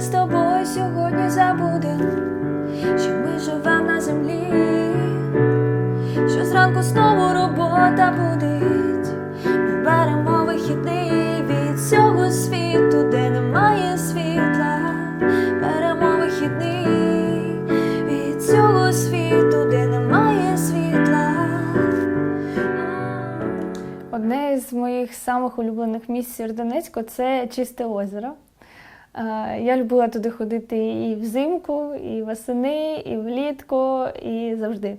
з тобою сьогодні забудем, що ми живем на землі, що зранку знову робота будить. Ми беремо вихідний від цього світу, де немає світла. Беремо вихідний від цього світу, де немає світла. Одне з моїх самих улюблених місць Сєвєродонецьку – це чисте озеро. Е, Я любила туди ходити і взимку, і восени, і влітку, і завжди.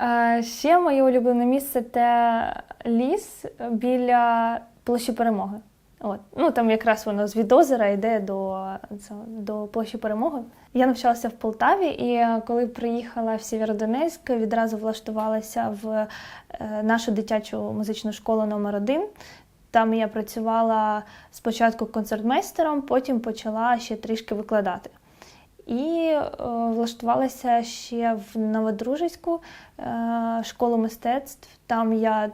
Е, Ще моє улюблене місце це ліс біля площі перемоги. От. Ну, там якраз воно з від озера йде до, до площі перемоги. Я навчалася в Полтаві, і коли приїхала в Сєвєродонецьк, відразу влаштувалася в е, нашу дитячу музичну школу номер 1 Там я працювала спочатку концертмейстером, потім почала ще трішки викладати. І е, влаштувалася ще в Новодружицьку е, школу мистецтв. Там я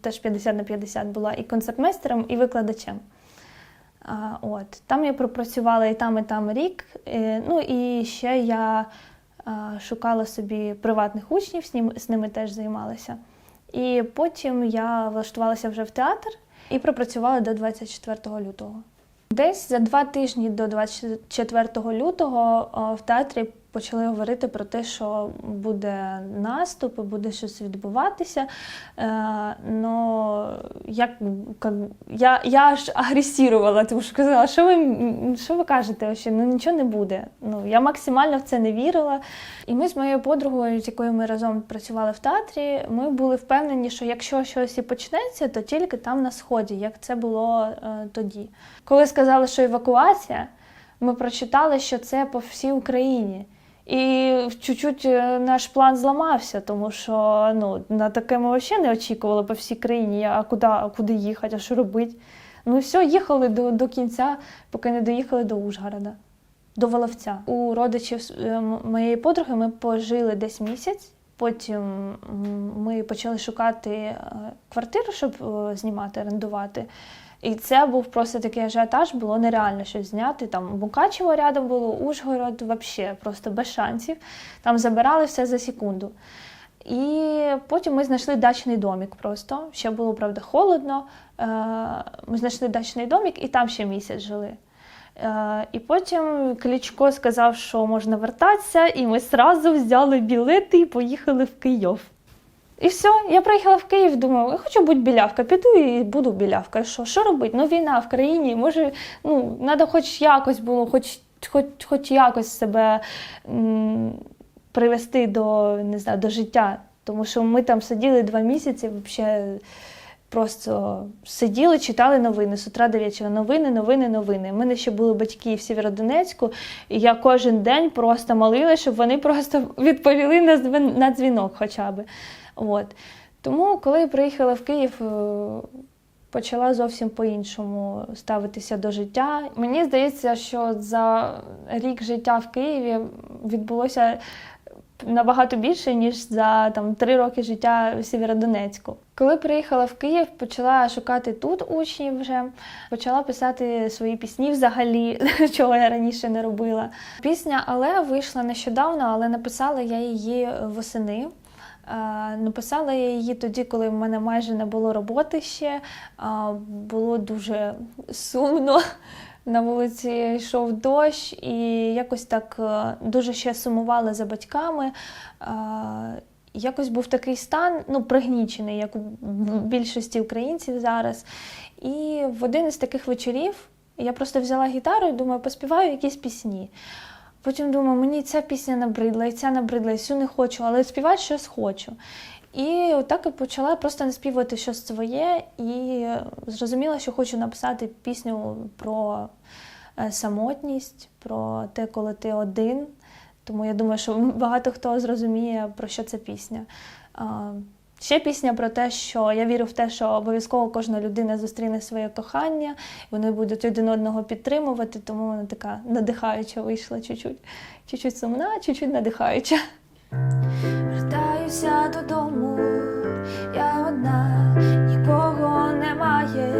теж 50 на 50 була і концертмейстером, і викладачем. От. Там я пропрацювала і там, і там рік. Е, ну і ще я шукала собі приватних учнів, з ними теж займалася. І потім я влаштувалася вже в театр і пропрацювали до 24 лютого. Десь за два тижні до 24 лютого в театрі почали говорити про те, що буде наступ, буде щось відбуватися. Е, но як, как, я, я аж агресірувала, тому що казала, що ви, що ви кажете, вообще? ну нічого не буде. Ну, я максимально в це не вірила. І ми з моєю подругою, з якою ми разом працювали в театрі, ми були впевнені, що якщо щось і почнеться, то тільки там на сході, як це було е, тоді. Коли сказали, що евакуація, ми прочитали, що це по всій Україні. І чуть-чуть е, наш план зламався, тому що ну, на таке ми взагалі не очікували по всій країні, а куди, куди їхати, а що робити. Ну все, їхали до, до кінця, поки не доїхали до Ужгорода, до Воловця. У родичів е, моєї подруги ми пожили десь місяць. Потім ми почали шукати е, квартиру, щоб знімати, орендувати. І це був просто такий ажіотаж, було нереально щось зняти. Там Мукачево рядом було, Ужгород, взагалі, просто без шансів. Там забирали все за секунду. І потім ми знайшли дачний домік просто. Ще було, правда, холодно. Е, Ми знайшли дачний домік і там ще місяць жили. Е, І потім Кличко сказав, що можна вертатися, і ми одразу взяли білети і поїхали в Київ. І все, я приїхала в Київ, думаю, я хочу бути білявка, піду і буду білявка. Що, що робити? Ну, війна в країні, може, ну, треба хоч якось було, хоч, хоч, хоч якось себе м, привести до, не знаю, до життя. Тому що ми там сиділи два місяці, взагалі просто сиділи, читали новини з утра до вечора. Новини, новини, новини. У мене ще були батьки в Сєвєродонецьку, і я кожен день просто молила, щоб вони просто відповіли на, дзвінок хоча б. От. Тому, коли приїхала в Київ, е, почала зовсім по-іншому ставитися до життя. Мені здається, що за рік життя в Києві відбулося набагато більше, ніж за там, три роки життя в Сєвєродонецьку. Коли приїхала в Київ, почала шукати тут учнів вже, почала писати свої пісні взагалі, чого я раніше не робила. Пісня Але вийшла нещодавно, але написала я її восени. Написала я її тоді, коли в мене майже не було роботи ще. Було дуже сумно. На вулиці йшов дощ, і якось так е, дуже ще сумувала за батьками. Якось був такий стан, ну, пригнічений, як у більшості українців зараз. І в один із таких вечорів я просто взяла гітару і думаю, поспіваю якісь пісні. Потім думаю, мені ця пісня набридла, і ця набридла, і цю не хочу, але співати щось хочу. І отак і почала просто наспівати щось своє, і зрозуміла, що хочу написати пісню про е, самотність, про те, коли ти один. Тому я думаю, що багато хто зрозуміє, про що ця пісня. Ще пісня про те, що я вірю в те, що обов'язково кожна людина зустріне своє кохання, і вони будуть один одного підтримувати, тому вона така надихаюча вийшла чуть-чуть. Чуть-чуть сумна, чуть-чуть надихаюча. Вертаюся додому, я одна, нікого немає.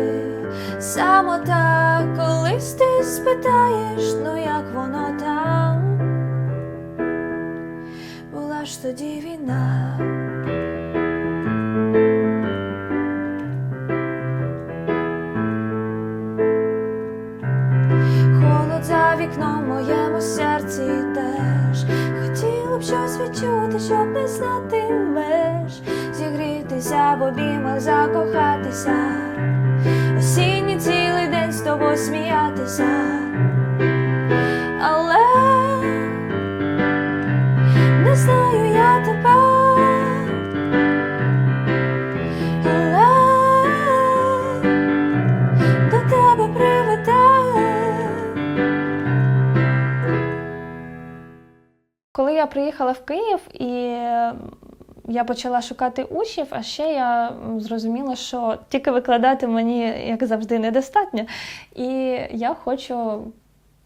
Самота, коли Колись ти спитаєш, ну як воно там, була ж тоді війна. Зігрітися закохатися, осінній цілий день з тобою сміятися. Але не знаю я тебе. Але до тебе приведе. Коли я приїхала в Київ і я почала шукати учнів, а ще я зрозуміла, що тільки викладати мені, як завжди, недостатньо. І я хочу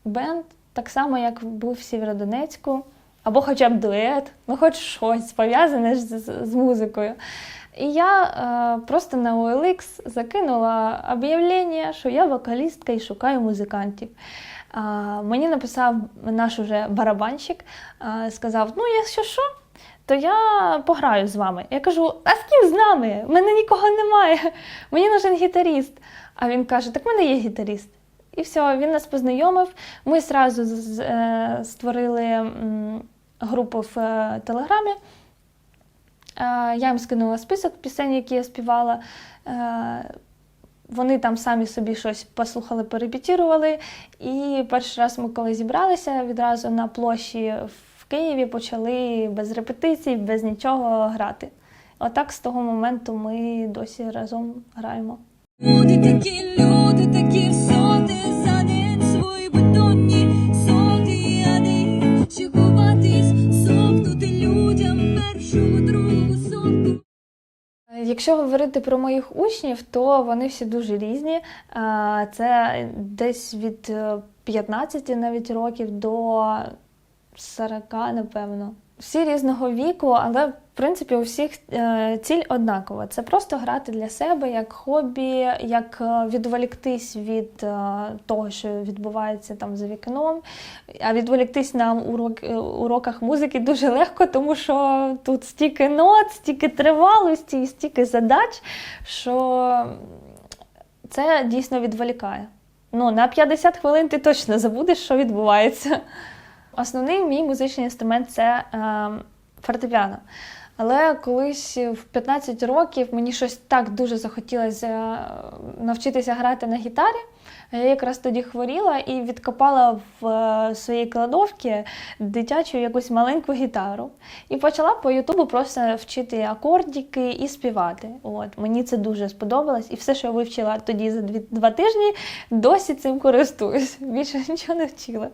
бенд так само, як був в Сєвєродонецьку, або хоча б дует, ну хоч щось пов'язане з, з- з музикою. І я е, просто на OLX закинула об'явлення, що я вокалістка і шукаю музикантів. А, мені написав наш уже барабанщик, а, сказав: ну, якщо що, то я пограю з вами. Я кажу: а з ким з нами? У мене нікого немає. Мені нужен гітаріст. А він каже: Так в мене є гітаріст. І все, він нас познайомив. Ми зразу е, створили групу в е, Телеграмі. Е, Я їм скинула список пісень, які я співала. Вони там самі собі щось послухали, перепетірували. І перший раз ми, коли зібралися, відразу на площі в Києві почали без репетицій, без нічого грати. Отак з того моменту ми досі разом граємо. Люди такі, люди такі, всюди за день свої бетонні соти, а не чекуватись, сохнути людям першу, другу сотку. Якщо говорити про моїх учнів, то вони всі дуже різні. Це десь від е, 15 навіть років до 40, напевно. Всі різного віку, але в принципі у всіх е, ціль однакова. Це просто грати для себе як хобі, як е, відволіктись від е, того, що відбувається там за вікном. А відволіктись на урок, уроках музики дуже легко, тому що тут стільки нот, стільки тривалості і стільки задач, що це дійсно відволікає. Ну, на 50 хвилин ти точно забудеш, що відбувається. Основний мій музичний інструмент це е, фортепіано. Але колись в 15 років мені щось так дуже захотілося е, навчитися грати на гітарі. Я якраз тоді хворіла і відкопала в е, своїй кладовці дитячу якусь маленьку гітару. І почала по Ютубу просто вчити акордики і співати. От мені це дуже сподобалось, і все, що я вивчила тоді за два тижні, досі цим користуюсь. Більше нічого не вчила.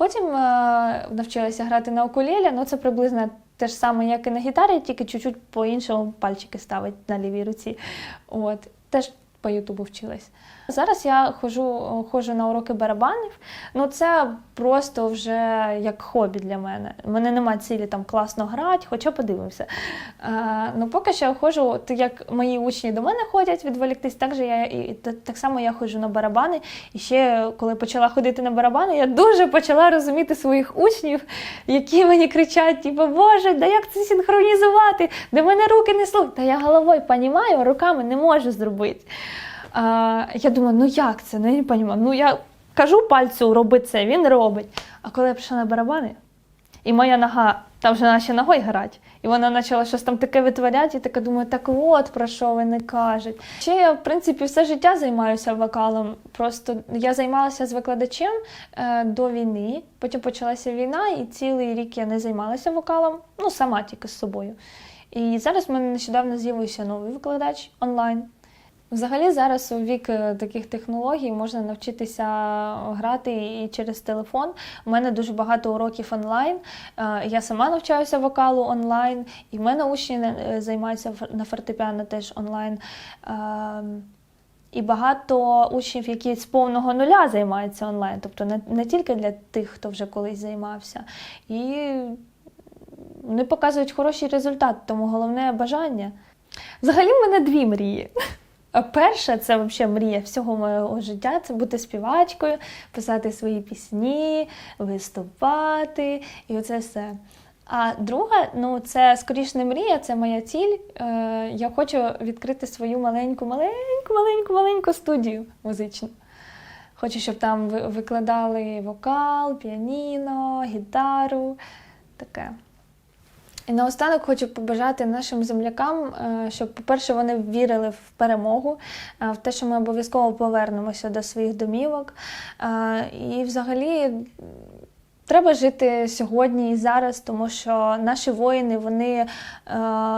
Потім е, навчилася грати на укулелі, ну це приблизно те ж саме, як і на гітарі, тільки чуть-чуть по-іншому пальчики ставить на лівій руці. От. Теж по Ютубу вчилась. Зараз я ходжу, ходжу на уроки барабанів. Ну це просто вже як хобі для мене. У мене немає цілі там класно грати, хоча подивимося. Е, ну поки що я ходжу, як мої учні до мене ходять відволіктись, так же я і та- так само я ходжу на барабани. І ще коли почала ходити на барабани, я дуже почала розуміти своїх учнів, які мені кричать: типу, Боже, да як це синхронізувати? Де мене руки не слухають. Та я головою понімаю, руками не можу зробити. Я думаю, ну як це? Ну я не розумію. Ну я кажу пальцю, роби це, він робить. А коли я прийшла на барабани, і моя нога там вже наче ногою грати, і вона почала щось там таке витворяти, і така думаю, так от про що ви не кажете. Ще я, в принципі, все життя займаюся вокалом. Просто я займалася з викладачем е, до війни, потім почалася війна, і цілий рік я не займалася вокалом, ну сама тільки з собою. І зараз в мене нещодавно з'явився новий викладач онлайн. Взагалі зараз у вік е, таких технологій можна навчитися грати і через телефон. У мене дуже багато уроків онлайн. Е, Я сама навчаюся вокалу онлайн, і в мене учні е, займаються на фортепіано теж онлайн. І багато учнів, які з повного нуля займаються онлайн, тобто не тільки для тих, хто вже колись займався. І вони показують хороший результат, тому головне бажання. Взагалі, в мене дві мрії. А перша це взагалі мрія всього моєго життя це бути співачкою, писати свої пісні, виступати і оце все. А друга, ну це скоріш не мрія, це моя ціль. Е, я хочу відкрити свою маленьку, маленьку, маленьку, маленьку студію музичну. Хочу, щоб там викладали вокал, піаніно, гітару, таке. І наостанок хочу побажати нашим землякам, е, щоб, по-перше, вони вірили в перемогу, е, в те, що ми обов'язково повернемося до своїх домівок. Е, І взагалі треба жити сьогодні і зараз, тому що наші воїни вони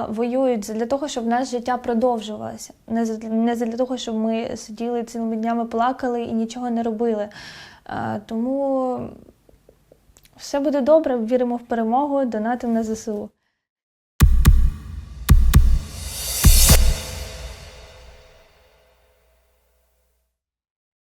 воюють для того, щоб наше життя продовжувалося. Не не для того, щоб ми сиділи цілими днями, плакали і нічого не робили. Тому все буде добре, віримо в перемогу, донатимо на ЗСУ.